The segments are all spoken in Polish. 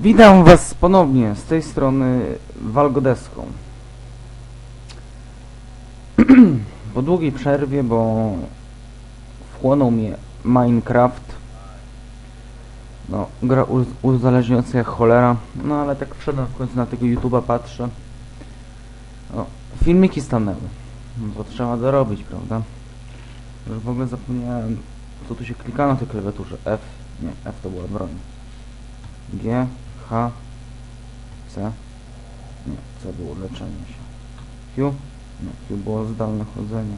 Witam was ponownie z tej strony Walgodeską. po długiej przerwie, bo wchłonął mnie Minecraft. No, gra uz- uzależniająca jak cholera. No ale tak wszedłem w końcu na tego YouTube'a, patrzę. No, filmiki stanęły. No, bo trzeba dorobić, prawda? Już w ogóle zapomniałem, co tu się klika na tej klawiaturze. F. Nie, F to była broń. G, H, C. Nie, C było leczenie się. Q? Nie, Q było zdalne chodzenie.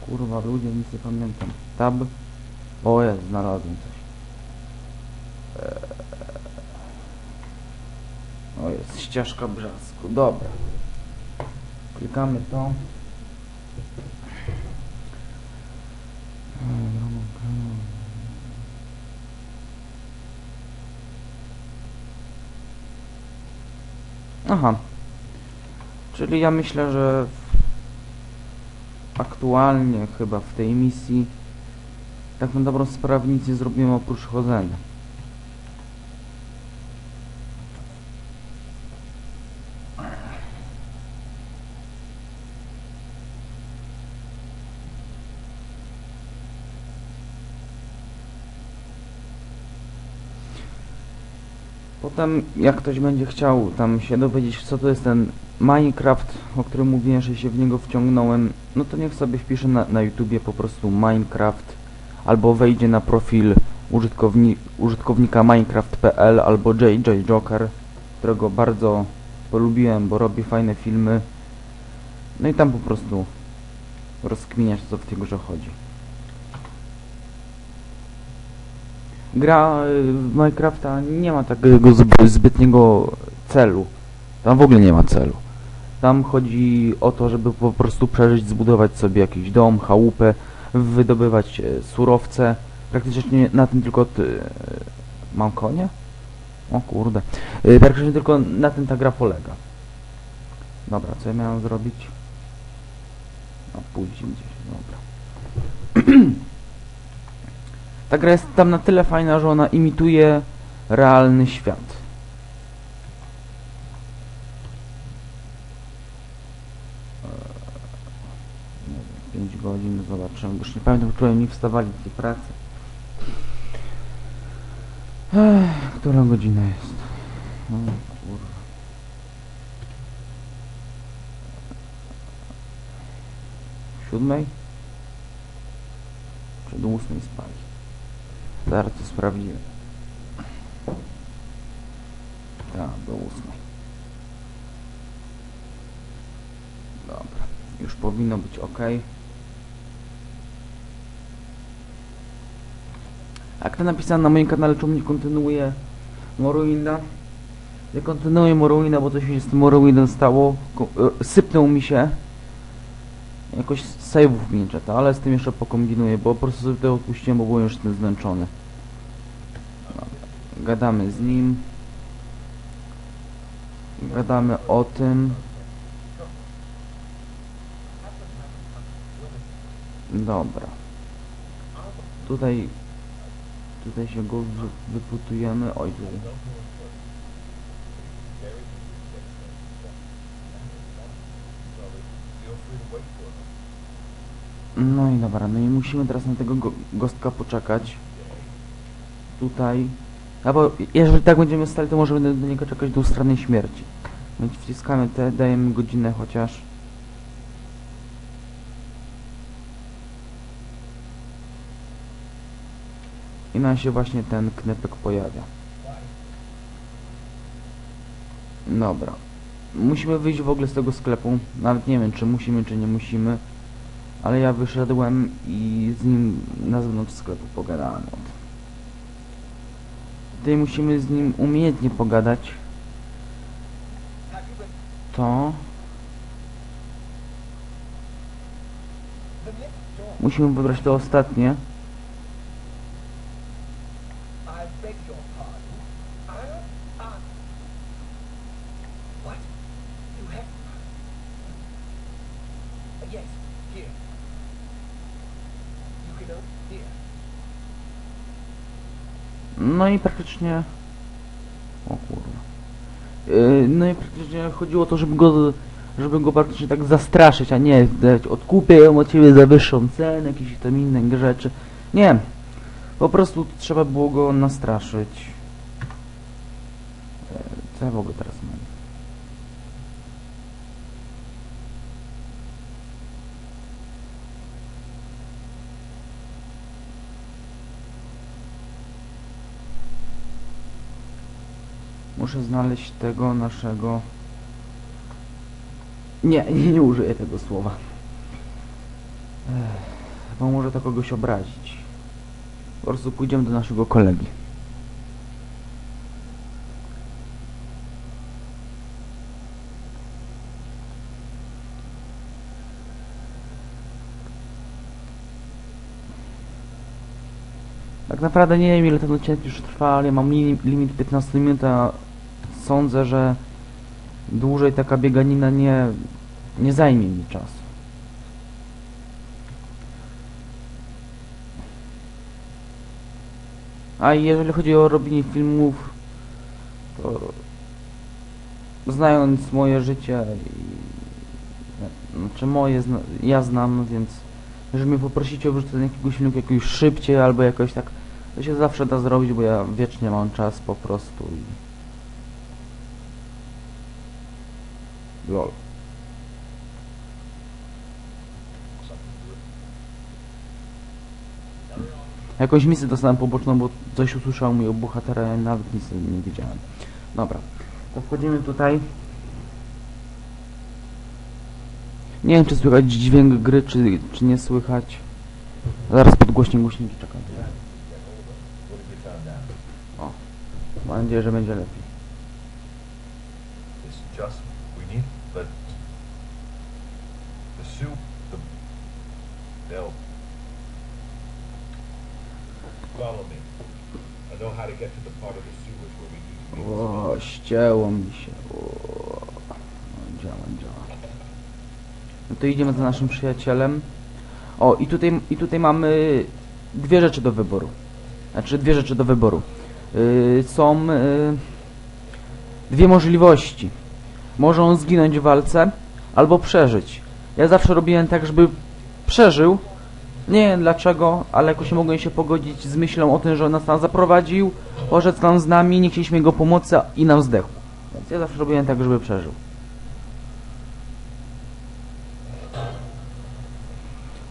Kurwa, ludzie, nic nie pamiętam. Tab? O jest, znalazłem coś. Eee. O jest, ścieżka brzasku. Dobra. Klikamy to. Aha. Czyli ja myślę, że aktualnie chyba w tej misji tak na dobrą sprawę nic nie zrobimy oprócz chodzenia. Potem, jak ktoś będzie chciał tam się dowiedzieć, co to jest ten Minecraft, o którym mówiłem, że się w niego wciągnąłem, no to niech sobie wpisze na, na YouTubie po prostu Minecraft, albo wejdzie na profil użytkowni użytkownika minecraft.pl albo JJ Joker, którego bardzo polubiłem, bo robi fajne filmy. No i tam po prostu rozkminiać, co w tej grze chodzi. Gra y, w Minecrafta nie ma takiego zb- zbytniego celu. Tam w ogóle nie ma celu. Tam chodzi o to, żeby po prostu przeżyć, zbudować sobie jakiś dom, chałupę, wydobywać e, surowce. Praktycznie na tym tylko... Ty, mam konia? O kurde. Y, Praktycznie tylko na tym ta gra polega. Dobra, co ja miałem zrobić? No pójść gdzieś, dobra. Ta gra jest tam na tyle fajna, że ona imituje realny świat. Eee, 5 godzin, zobaczymy. Już nie pamiętam, której mi wstawali do tej pracy. Ech, która godzina jest? O, kurwa. Siódmej? Do ósmej spali? Zaraz to sprawdzimy. Tak, do ósmej. Dobra, już powinno być ok. Jak to napisałem na moim kanale, czemu nie kontynuuję Morrowinda? Nie kontynuuję Morrowinda, bo coś się z tym Morrowindem stało. E, sypnął mi się. Jakoś save'ów mi nie czyta, ale z tym jeszcze pokombinuję, bo po prostu sobie odpuściłem, bo byłem już tym zmęczony. Gadamy z nim. Gadamy o tym. Dobra. Tutaj... Tutaj się go wy, wyputujemy. Oj, tutaj. No i dobra, no i musimy teraz na tego go gostka poczekać. Tutaj. A bo jeżeli tak będziemy stali, to możemy do niego czekać do ustrannej śmierci. Więc wciskamy te, dajemy godzinę chociaż. I nam się właśnie ten knepek pojawia. Dobra. Musimy wyjść w ogóle z tego sklepu. Nawet nie wiem, czy musimy, czy nie musimy. Ale ja wyszedłem i z nim na zewnątrz sklepu pogadałem. Tutaj musimy z nim umiejętnie pogadać. To... Musimy wybrać to ostatnie. What? You have... Uh, yes, here. You can... Uh, here. No i praktycznie... O Yy, no i praktycznie chodziło o to, żeby go, żeby go praktycznie tak zastraszyć, a nie dać odkupię ją od ciebie za wyższą cenę, jakieś tam inne rzeczy. Nie. Po prostu trzeba było go nastraszyć. Yy, Co ja ogóle teraz mam? Muszę znaleźć tego naszego... Nie, nie, nie użyję tego słowa. Ech, bo może to kogoś obrazić. Po prostu pójdziemy do naszego kolegi. Tak naprawdę nie wiem ile ten odcinek już trwa, ale mam li- limit 15 minut, a sądzę, że dłużej taka bieganina nie, nie zajmie mi czasu. A jeżeli chodzi o robienie filmów, to znając moje życie i znaczy moje, zna, ja znam, więc jeżeli mnie poprosicie o wrzucenie jakiegoś filmu jakoś szybciej albo jakoś tak, to się zawsze da zrobić, bo ja wiecznie mam czas po prostu i... LOL. Jakąś misję dostałem poboczną, bo coś usłyszałem mój bohatera, ja nawet nic nie wiedziałem. Dobra, to wchodzimy tutaj. Nie wiem, czy słychać dźwięk gry, czy, czy nie słychać. Zaraz podgłośnie głośniki, czekam. O, mam nadzieję, że będzie lepiej. It's just we need the the soup. The they'll follow me. I know how to get to the part of the sewers where we need to be. O, ścięło mi się. O, działa, działa. No to idziemy za naszym przyjacielem. O, i tutaj, i tutaj mamy dwie rzeczy do wyboru. Znaczy, dwie rzeczy do wyboru. Yy, są yy, dwie możliwości. Może on zginąć w walce, albo przeżyć. Ja zawsze robiłem tak, żeby przeżył. Nie wiem dlaczego, ale jakoś nie mogłem się pogodzić z myślą o tym, że on nas tam zaprowadził, poszedł tam z nami, nie chcieliśmy jego pomocy i nam zdechł. Więc ja zawsze robiłem tak, żeby przeżył.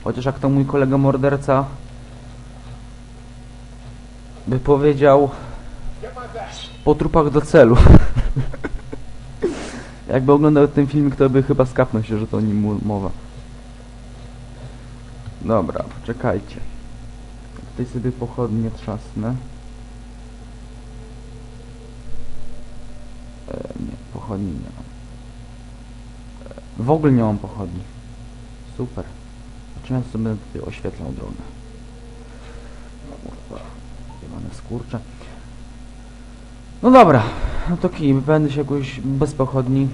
Chociaż jak to mój kolega morderca by powiedział po trupach do celu. Jakby oglądał ten filmik, to by chyba skapnął się, że to o nim mowa. Dobra, poczekajcie. Tutaj sobie pochodnie trzasnę. E, nie, pochodni nie mam. E, w ogóle nie mam pochodni. Super. Ja sobie będę tutaj oświetlał drogę? Kurwa, jebane skurcze. No dobra, no to kij, będę się jakoś bez pochodni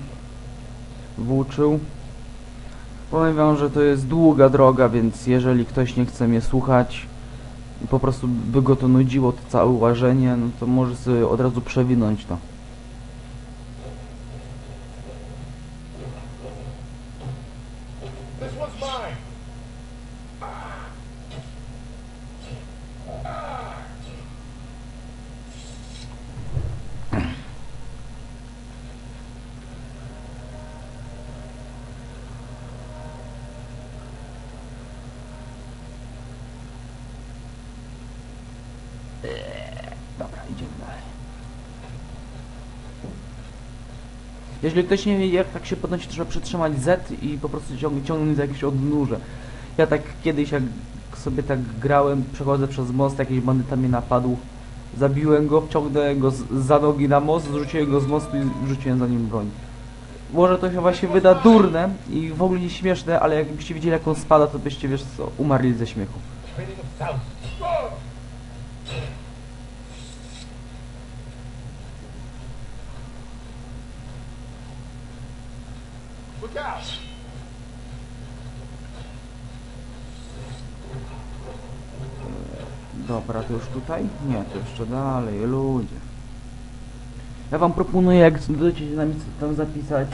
włóczył. Powiem wam, że to jest długa droga, więc jeżeli ktoś nie chce mnie słuchać i po prostu by go to nudziło, to całe łażenie, no to może sobie od razu przewinąć to. This one's mine. Dobra, idziemy dalej. Jeżeli ktoś nie wie jak tak się podnosi, trzeba przytrzymać Z i po prostu ciąg ciągnąć za jakieś odnóże. Ja tak kiedyś jak sobie tak grałem, przechodzę przez most, jakiś bandyta mnie napadł, zabiłem go, wciągnąłem go za nogi na most, zrzuciłem go z mostu i rzuciłem za nim broń. Może to się właśnie wyda durne i w ogóle nie śmieszne, ale jakbyście widzieli jak on spada, to byście wiesz co, umarli ze śmiechu. Dobra, to już tutaj? Nie, to jeszcze dalej, ludzie. Ja wam proponuję, jak będziecie z nami tam zapisać,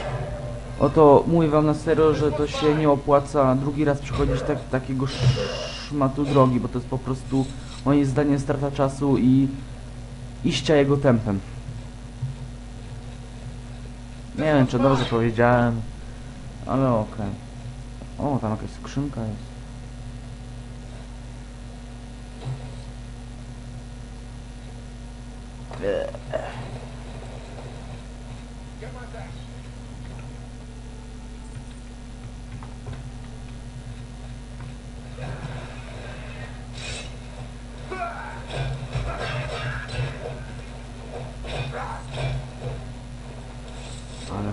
oto mówię wam na serio, że to się nie opłaca drugi raz przechodzić tak, takiego sz- szmatu drogi, bo to jest po prostu moim zdaniem strata czasu i iścia jego tempem. Nie wiem, czy dobrze powiedziałem, ale okej. O, tam jakaś skrzynka jest. Ale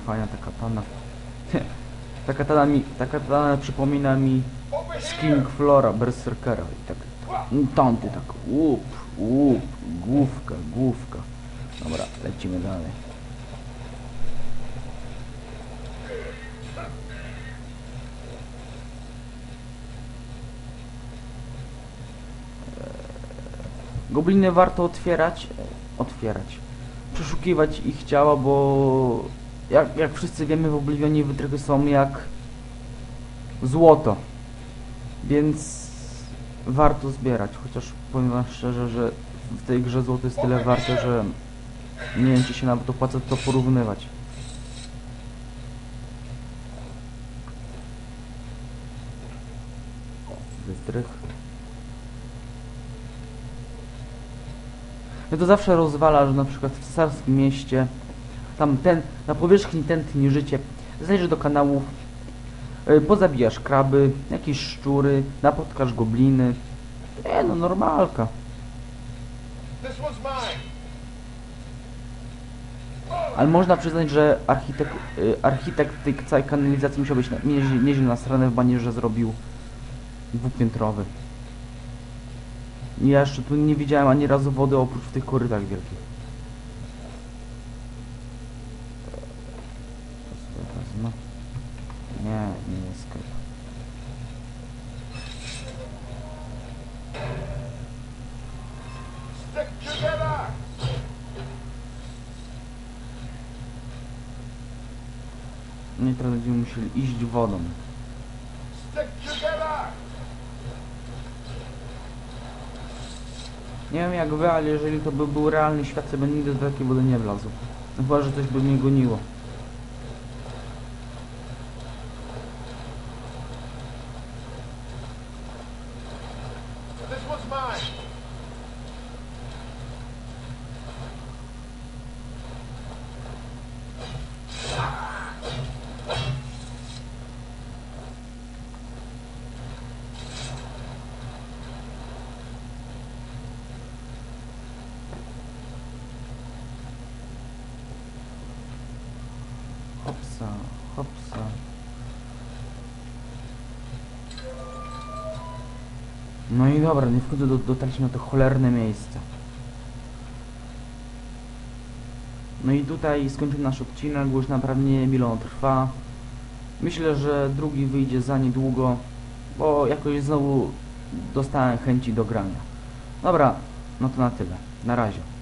fajna ta katana. ta katana mi, ta katana przypomina mi z King Flora, Berserkera i tak. Tamty tak, łup, łup, główka, główka. Dobra, lecimy dalej. Gobliny warto otwierać, otwierać, przeszukiwać ich ciała, bo jak, jak wszyscy wiemy w Oblivionie wytrychy są jak złoto, więc warto zbierać, chociaż powiem wam szczerze, że w tej grze złoto jest tyle warte, że nie wiem czy się nawet opłaca to porównywać. Wytrych. To zawsze rozwala, że na przykład w cesarskim mieście tam ten, na powierzchni tętni życie, zajrzysz do kanałów, yy, pozabijasz kraby, jakieś szczury, napotkasz gobliny. Nie no, normalka. Ale można przyznać, że architekt, y, architekt tej całej kanalizacji musiał być nieźle, nieźle nasrany w banie, że zrobił dwupiętrowy. Ja jeszcze tu nie widziałem ani razu wody oprócz tych korytach wielkich. To sobie wezmę. Nie, nie jest sklep. Stick together. No i teraz będziemy musieli iść wodą. Nie wiem jak wy, ale jeżeli to by był realny świat, to bym nigdy do takiej wody nie wlazł. Chyba, że coś by mnie goniło. This one's mine. Hopsa, hopsa. No i dobra, nie w końcu do, dotarliśmy na to cholerne miejsce. No i tutaj skończymy nasz odcinek, bo już naprawdę nie wiem trwa. Myślę, że drugi wyjdzie za niedługo, bo jakoś znowu dostałem chęci do grania. Dobra, no to na tyle. Na razie.